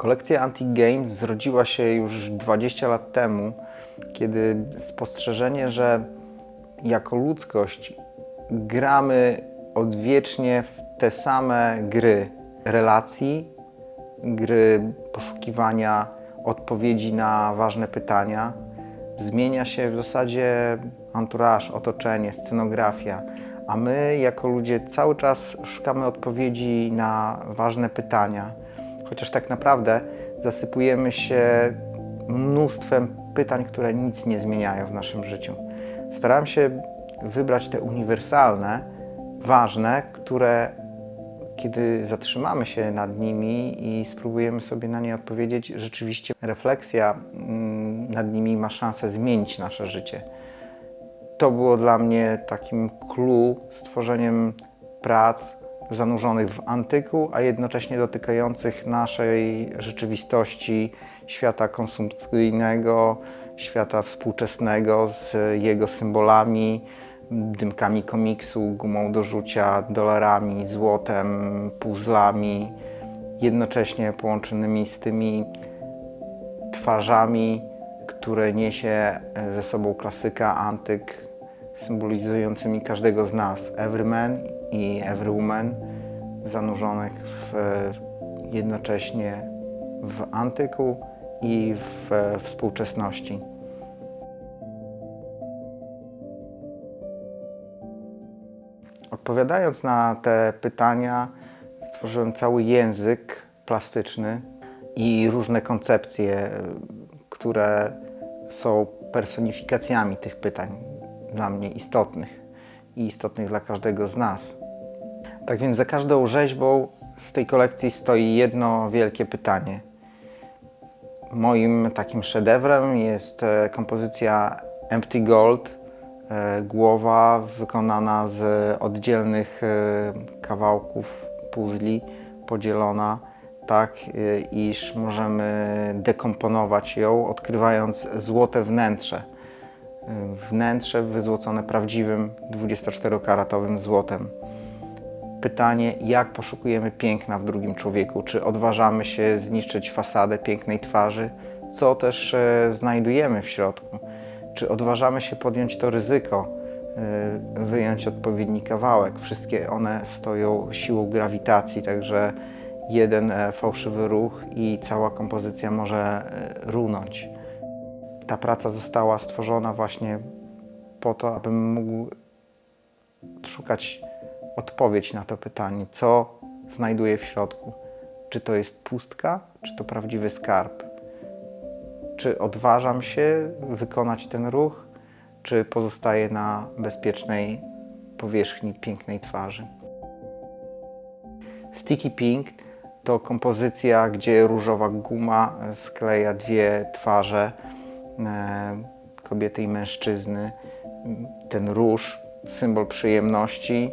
Kolekcja Antique Games zrodziła się już 20 lat temu, kiedy spostrzeżenie, że jako ludzkość gramy odwiecznie w te same gry relacji, gry poszukiwania odpowiedzi na ważne pytania, zmienia się w zasadzie anturaż, otoczenie, scenografia, a my jako ludzie cały czas szukamy odpowiedzi na ważne pytania, chociaż tak naprawdę zasypujemy się mnóstwem pytań, które nic nie zmieniają w naszym życiu. Starałem się wybrać te uniwersalne, ważne, które kiedy zatrzymamy się nad nimi i spróbujemy sobie na nie odpowiedzieć, rzeczywiście refleksja mm, nad nimi ma szansę zmienić nasze życie. To było dla mnie takim clue stworzeniem prac zanurzonych w antyku, a jednocześnie dotykających naszej rzeczywistości, świata konsumpcyjnego, świata współczesnego z jego symbolami, dymkami komiksu, gumą do rzucia, dolarami, złotem, puzzlami, jednocześnie połączonymi z tymi twarzami, które niesie ze sobą klasyka antyk, symbolizującymi każdego z nas, every man i every woman, zanurzonych w, jednocześnie w antyku i w współczesności. Odpowiadając na te pytania, stworzyłem cały język plastyczny i różne koncepcje, które są personifikacjami tych pytań dla mnie istotnych i istotnych dla każdego z nas. Tak więc za każdą rzeźbą z tej kolekcji stoi jedno wielkie pytanie. Moim takim szedewrem jest e, kompozycja Empty Gold, e, głowa wykonana z oddzielnych e, kawałków puzli, podzielona tak, iż możemy dekomponować ją, odkrywając złote wnętrze. Wnętrze wyzłocone prawdziwym 24-karatowym złotem pytanie, jak poszukujemy piękna w drugim człowieku? Czy odważamy się zniszczyć fasadę pięknej twarzy? Co też e, znajdujemy w środku? Czy odważamy się podjąć to ryzyko, e, wyjąć odpowiedni kawałek? Wszystkie one stoją siłą grawitacji, także jeden e, fałszywy ruch i cała kompozycja może runąć. Ta praca została stworzona właśnie po to, abym mógł szukać odpowiedź na to pytanie, co znajduję w środku. Czy to jest pustka, czy to prawdziwy skarb? Czy odważam się wykonać ten ruch, czy pozostaję na bezpiecznej powierzchni pięknej twarzy? Sticky Pink to kompozycja, gdzie różowa guma skleja dwie twarze e, kobiety i mężczyzny. Ten róż, symbol przyjemności,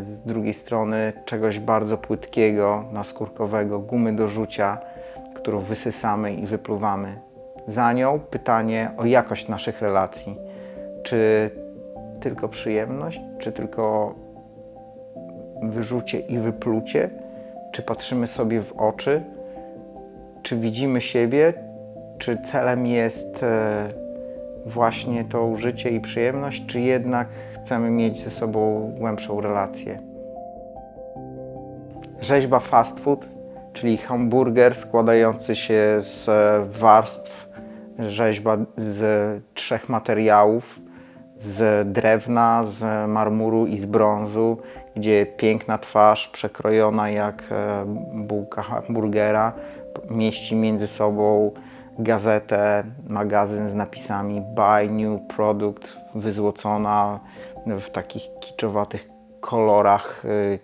z drugiej strony czegoś bardzo płytkiego, naskórkowego, gumy do rzucia, którą wysysamy i wypluwamy. Za nią pytanie o jakość naszych relacji. Czy tylko przyjemność, czy tylko wyrzucie i wyplucie? Czy patrzymy sobie w oczy? Czy widzimy siebie? Czy celem jest e, właśnie to użycie i przyjemność, czy jednak chcemy mieć ze sobą głębszą relację. Rzeźba fast food, czyli hamburger składający się z warstw, rzeźba z trzech materiałów, z drewna, z marmuru i z brązu, gdzie piękna twarz przekrojona jak e, bułka hamburgera mieści między sobą gazetę, magazyn z napisami Buy New Product, wyzłocona w takich kiczowatych kolorach y,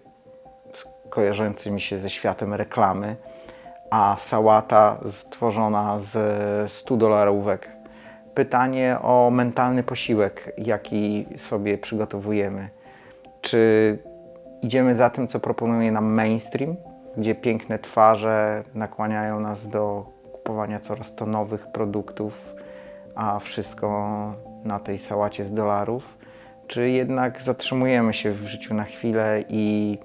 kojarzącymi się ze światem reklamy, a sałata stworzona z 100 dolarówek. Pytanie o mentalny posiłek, jaki sobie przygotowujemy. Czy idziemy za tym, co proponuje nam mainstream, gdzie piękne twarze nakłaniają nas do kupowania coraz to nowych produktów, a wszystko na tej sałacie z dolarów? Czy jednak zatrzymujemy się w życiu na chwilę i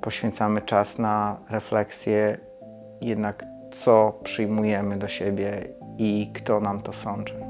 poświęcamy czas na refleksję, jednak co przyjmujemy do siebie i kto nam to sączy.